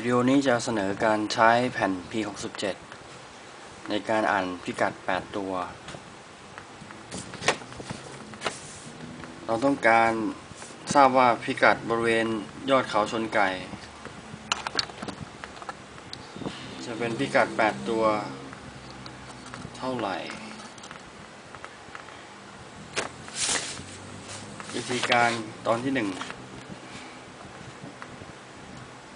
วิดีโอนี้จะเสนอการใช้แผ่น P67 ในการอ่านพิกัด 8 ตัว เราต้องการทราบว่าพิกัดบริเวณยอดเขาชนไก่ จะเป็นพิกัด 8 ตัว เท่าไหร่ วิธีการตอนที่หนึ่ง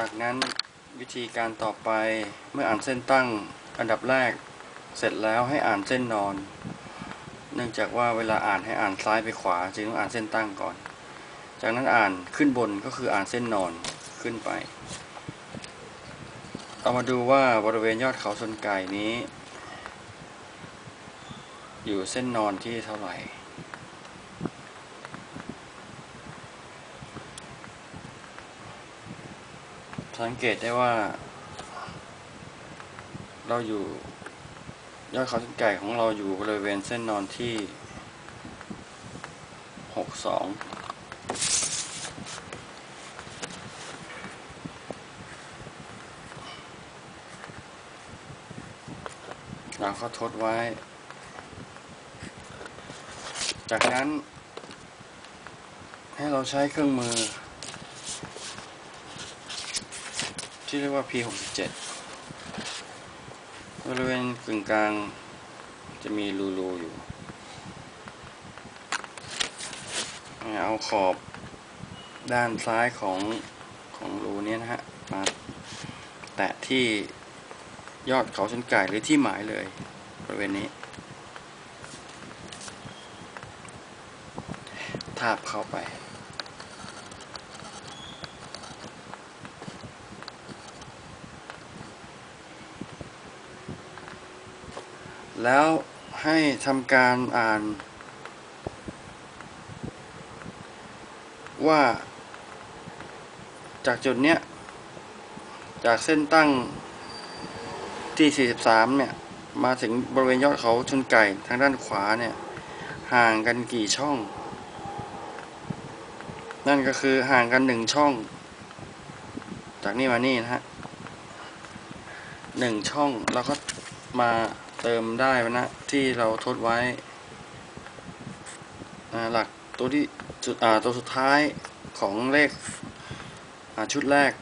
จากนั้นวิธีการต่อไปเมื่ออ่านเส้นตั้งอันดับแรก เสร็จแล้วให้อ่านเส้นนอน เนื่องจากว่าเวลาอ่านให้อ่านซ้ายไปขวา จึงต้องอ่านเส้นตั้งก่อน จากนั้นอ่านขึ้นบนก็คืออ่านเส้นนอนขึ้นไปเอามาดูว่าบริเวณยอดเขาชนไก่นี้ อยู่เส้นนอนที่เท่าไหร่ สังเกตได้ว่า เราอยู่ ยอดเขาชนไก่ของเราอยู่บริเวณเส้นนอนที่หกสองเราก็ทดไว้ จากนั้น ให้เราใช้เครื่องมือ ที่เรียกว่า P67 บริเวณกึ่งกลางจะมีรูๆอยู่ เอาขอบด้านซ้ายของของรูนี้นะฮะ มาแตะที่ยอดเขาชนไก่หรือที่หมายเลยบริเวณนี้ ทาบเข้าไป แล้วให้ทำการอ่าน ว่าจากจุดเนี้ย จากเส้นตั้งที่ 43 เนี่ย มาถึงบริเวณยอดเขาชนไก่ทางด้านขวาเนี่ย ห่างกันกี่ช่อง นั่นก็คือห่างกันหนึ่งช่อง จากนี่มานี่นะฮะหนึ่งช่อง แล้วก็มา เติมได้นะที่เราทดไว้หลักตัวที่จุดตัวสุดท้ายของเลขชุดแรก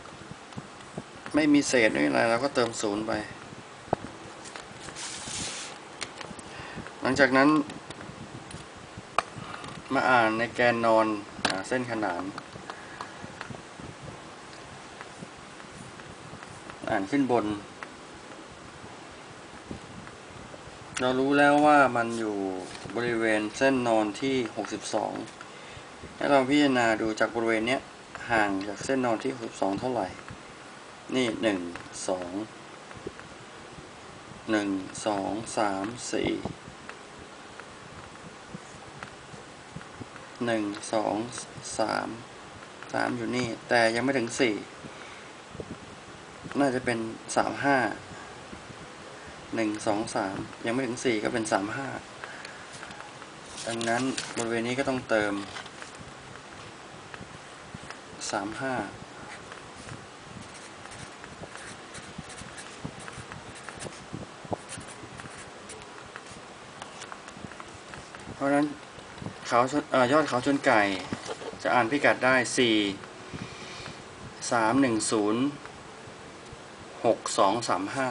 ไม่มีเศษไม่มีอะไรเราก็เติมศูนย์ไป หลังจากนั้น มาอ่านในแกนนอนอเส้นขนาน อ่านขึ้นบน เรารู้แล้วว่ามันอยู่บริเวณเส้นนอนที่ 62 ให้เราพิจารณาดูจากบริเวณเนี้ยห่างจากเส้นนอนที่ 62 เท่าไหร่ นี่ 1 2 1 2 3 4 หนึ่งสองสามสามอยู่นี่ แต่ยังไม่ถึงสี่ น่าจะเป็นสามห้า หนึ่งสองสามยังไม่ถึงสี่ก็เป็นสามห้าดังนั้นบริเวณนี้ก็ต้องเติมสามห้าเพราะนั้นเขาเอ่อยอดเขาชนไก่ จะอ่านพิกัดได้สี่สามหนึ่งศูนย์หกสองสามห้า